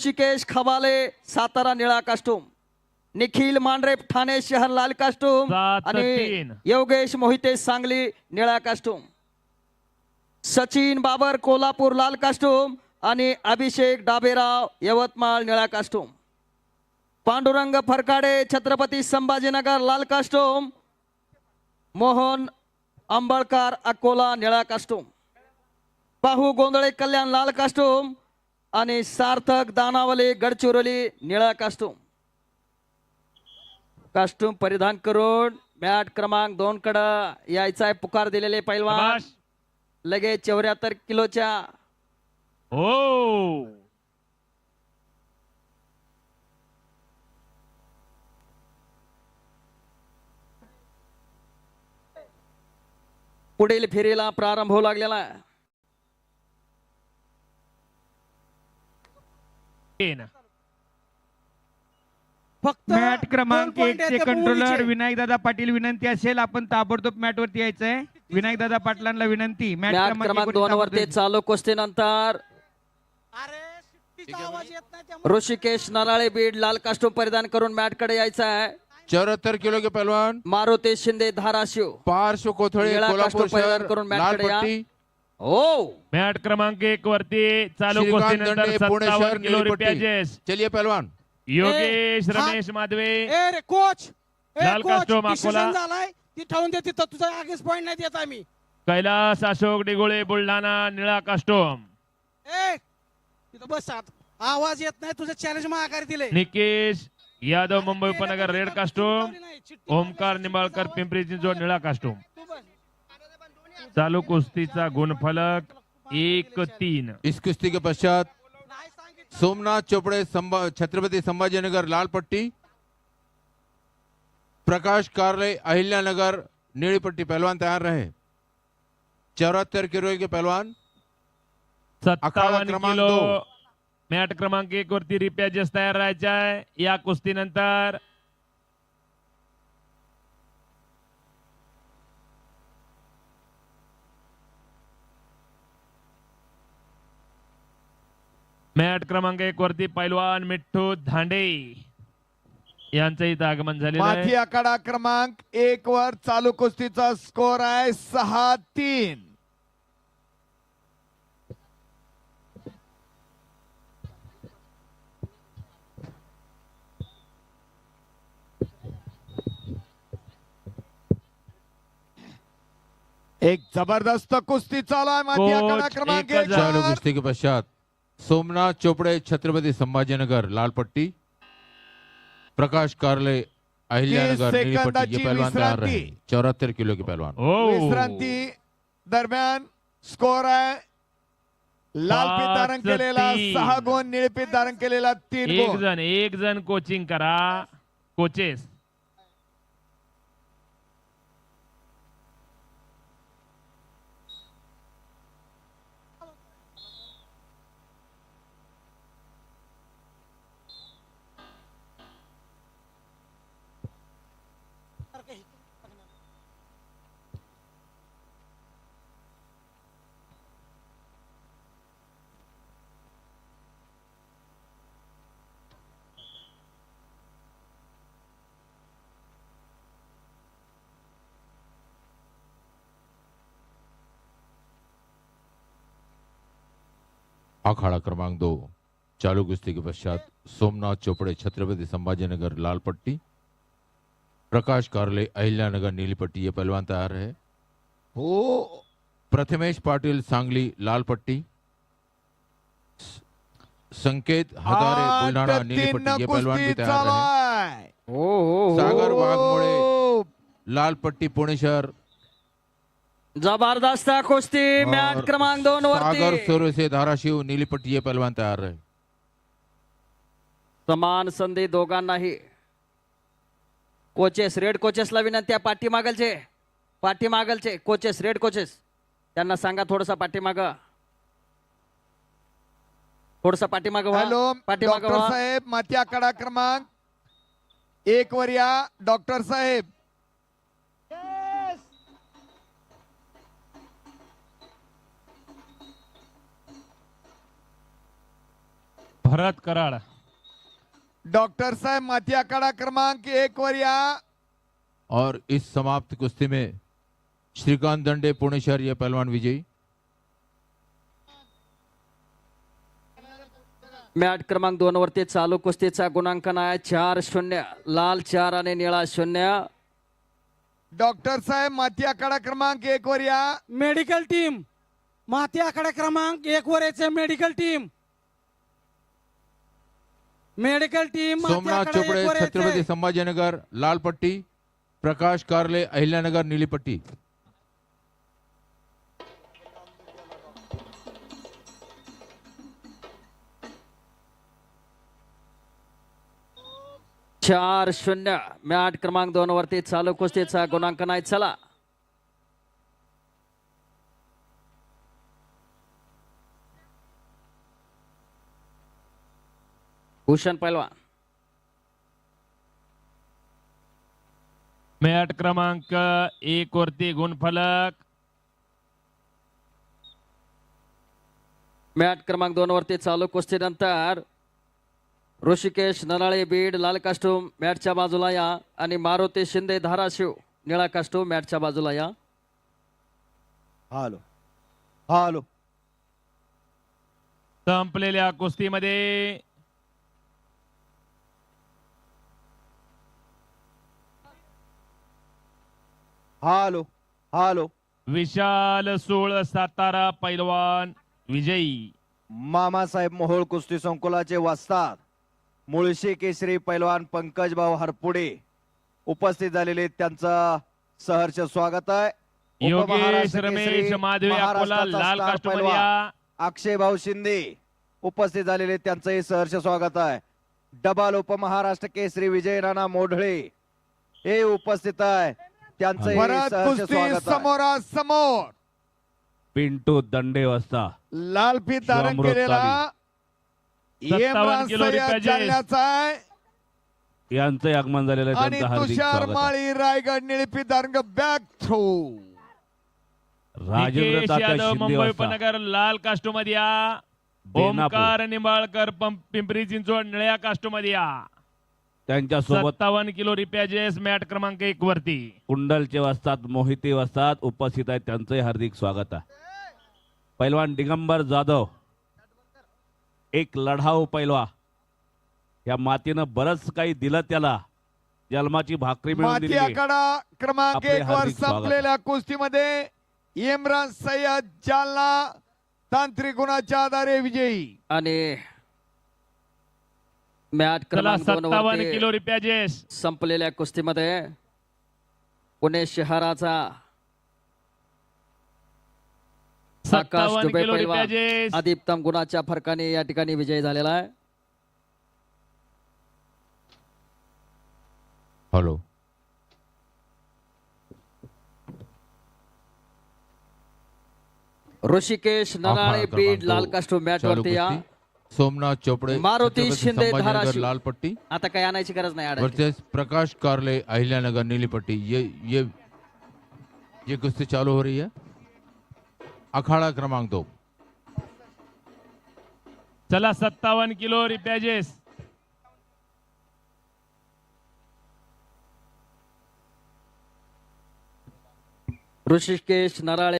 ऋषिकेश खबाले सातारा निळा कास्टूम निखिल मांढरे ठाणे शहर लाल कास्टूम आणि. योगेश मोहिते सांगली निळा कास्टूम सचिन बाबर कोल्हापूर लाल कास्टूम आणि अभिषेक डाबेराव यवतमाळ निळा कास्टूम पांडुरंग फरकाडे छत्रपती संभाजीनगर लाल कास्टूम मोहन अंबळकर अकोला निळा कास्टूम पाहू गोंधळे कल्याण लाल कास्टूम आणि सार्थक दानावले गडचिरोली निळा कास्टूम कास्टूम परिधान करून मॅट क्रमांक दोन कडं यायचा आहे पुकार दिलेले पैलवान. लगेच चौऱ्याहत्तर किलोच्या हो. पुढील फेरीला प्रारंभ होऊ लागलेला आहे. तीन. फक्त मॅट क्रमांक एक चे कंट्रोलर पोलीसचे. विनायक दादा पाटील विनंती असेल आपण ताबडतोब मॅट वरती यायचंय. विनायक दादा पाटलांना विनंती. मॅट मॅट क्रमांक दोन वरती. चालू नाही त्यामुळे ऋषिकेश नराळे बीड लाल कास्टूम परिधान करून मॅटकडे यायचा आहे चौहत्तर किलो के पहलवान. मारुती शिंदे धाराशिव. पार्श्व कोथळे परिधान करून लाल मॅटकडे या. हो. मॅट क्रमांक एक वरती चालू श्रीकांत कुस्तीनंतर दंडे पुणे शहर सत्तावन्न किलो नीली रुपया पट्टी. जैस चलिए पहलवान. योगेश हा. रमेश माधवे. ए रे कोच. ए लाल कोच decision. झालाय. ती ठेवून दे तिथं. तुझा आगेच पॉईंट नाही देत आम्ही. कैलास अशोक डिगोळे बुलढाणा निळा कास्टोम ए तिथं बस आत. आवाज येत नाही तुझं चॅलेंज माघारी दिले निकेश यादव मुंबई उपनगर रेड कास्टोम ओमकार निंबाळकर पिंपरी चिंचवड निळा कास्टोम चालू कुस्तीचा गुणफलक एक तीन इस कुश्ती के पश्चात सोमनाथ चोपड़े संभा- छत्रपति संभाजीनगर लाल पट्टी प्रकाश कार्ले अहिल्यानगर नीली पट्टी पहलवान तैयार रहे चौहत्तर किलो के पहलवान सत्तावन्न किलो. मॅट क्रमांक एक वरती रिप्या जस तयार राहायचा आहे या कुस्तीनंतर मॅट क्रमांक एक वरती पैलवान मिठ्ठू धांडे यांचं इथं आगमन झालेलं माथी आहे आखाडा क्रमांक एक वर चालू कुस्तीचा स्कोर आहे सहा तीन एक जबरदस्त कुस्ती चालू आहे माथी कोच क्रमांक एक. चालू. कुश्ती के पश्चात सोमनाथ चोपड़े छत्रपति संभाजीनगर लाल पट्टी प्रकाश कार्ले अहिल्यानगर ये पहलवान तैयार रहे. चौहत्तर किलो के पहलवान हो विश्रांती दरम्यान स्कोर आहे लाल पाच पीत धारण केलेला. सहा गुण निळपीत धारण केलेला तीन एक जण एक जण कोचिंग करा कोचेस अखाड़ा क्रमांक दो चालू कुश्ती के पश्चात सोमनाथ चोपड़े छत्रपति संभाजीनगर लाल पट्टी प्रकाश कार्ले अहिल्यानगर नीली पट्टी ये पहलवान तैयार है हो प्रथमेश पाटिल सांगली लाल पट्टी संकेत हजारे बुलढाणा नीली तीन पट्टी ये पहलवान भी तैयार है आहे। हो हो सागर वाघमोडे हो. लाल पट्टी पुणे शहर जबरदस्त कुस्ती मॅट क्रमांक दोन सागर वरती सुर से धाराशिव नीली पट्टी ये पहलवान तैयार है समान संधी दोघांनाही. कोचेस रेड कोचेसला विनंती आहे पाठीमागलचे. पाठीमागलचे कोचेस रेड कोचेस. त्यांना सांगा थोडसा पाठीमाग. थोडसा पाठीमाग हॅलो पाठीमाग डॉक्टर साहेब माथी आखाडा क्रमांक एक वर या डॉक्टर साहेब. भरत कराड. डॉक्टर साहेब माती आखाडा क्रमांक एक वर या. और इस समाप्त कुश्ती में श्रीकांत दंडे पुणे शहर ये पहलवान विजयी। मॅट क्रमांक दोन वरती चालू कुस्तीचा गुणांकन आहे. चार शून्य लाल चार आणि निळा शून्य. डॉक्टर साहेब माती आखाडा क्रमांक एक वर या. मेडिकल टीम माती आखाडा क्रमांक एक वर यायचे medical team. Medical team Somnath Chopde Chhatrapati. Sambhajinagar लाल पट्टी प्रकाश कारले अहिल्यानगर नीली पट्टी चार शून्य. मॅट क्रमांक दोन वरती चालू कुस्तीचा गुणांकन आहे चला. भूषण पैलवान मॅट क्रमांक एक वरती गुणफलक. मॅट क्रमांक दोन वरती चालू कुस्तीनंतर ऋषिकेश नराळे बीड लाल कास्टूम मॅटच्या बाजूला या. आणि मारुती शिंदे धाराशिव निळा कास्टूम मॅटच्या बाजूला या. हालो. हालो. संपलेल्या कुस्तीमध्ये हालो हालो विशाल सोळ सातारा पैलवान विजयी मामासाहेब मोहोळ कुस्ती संकुलाचे वाचतात मुळशी केसरी पैलवान पंकज भाऊ हरपुडे उपस्थित झालेले त्यांचं सहर्ष स्वागत आहे योगेश रमेश अकोला महाराष्ट्राचा लाल अक्षय भाऊ शिंदे उपस्थित झालेले त्यांचंही सहर्ष स्वागत आहे डबाल उपमहाराष्ट्र केसरी विजय राणा मोढळे हे उपस्थित आहे सहर्ष कुस्ती स्वागत आहे. समोरा समोर पिंटू दंडे वाजता. लाल फीत धारण केलेला यांचं आगमन झालेलं आहे आणि त्यांचं तुषार. माळी रायगड निळपी धारण बॅक थ्रो राजेंद्र यादव शिंदे मुंबई उपनगर लाल कास्टूममध्ये या. ओमकार निंबाळकर पिंपरी चिंचवड निळ्या कास्टूममध्ये या त्यांच्यासोबत सत्तावन्न किलो रिपॅजेस मॅट क्रमांक एक वरती. कुंडलचे वाजतात मोहिते वाजतात उपस्थित आहेत. त्यांचंही हार्दिक स्वागत आहे. पैलवान दिगंबर जाधव एक लढाऊ पैलवा. या मातीनं बरंच काही दिलं त्याला. जन्माची भाकरी मिळवून माती दिली आखाडा क्रमांक आपले एक वर हार्दिक स्वागत. संपलेल्या कुस्तीमध्ये इम्रान सय्यद जालना तांत्रिक गुणाच्या आधारे विजयी. आणि मॅट चला क्रमांक सत्तावन्न किलो रिपॅजेस संपलेल्या कुस्तीमध्ये पुणे शहराचा आकाश दुबे पैलवान अधिकतम गुणाच्या फरकाने या ठिकाणी विजय झालेला आहे. हेलो. ऋषिकेश नराळे बीड लाल मॅट चालू वरती या सोमनाथ चोपड़े मारुती शिंदे धाराशिव. लाल पट्टी आता काही आणायची गरज नाही आडायची. वर्सेस प्रकाश कारले अहिल्यानगर नीली पट्टी ये ये ये कुश्ती चालू हो रही है. अखाड़ा क्रमांक दो. चला सत्तावन्न किलो रिपॅजेस ऋषिकेश नराळे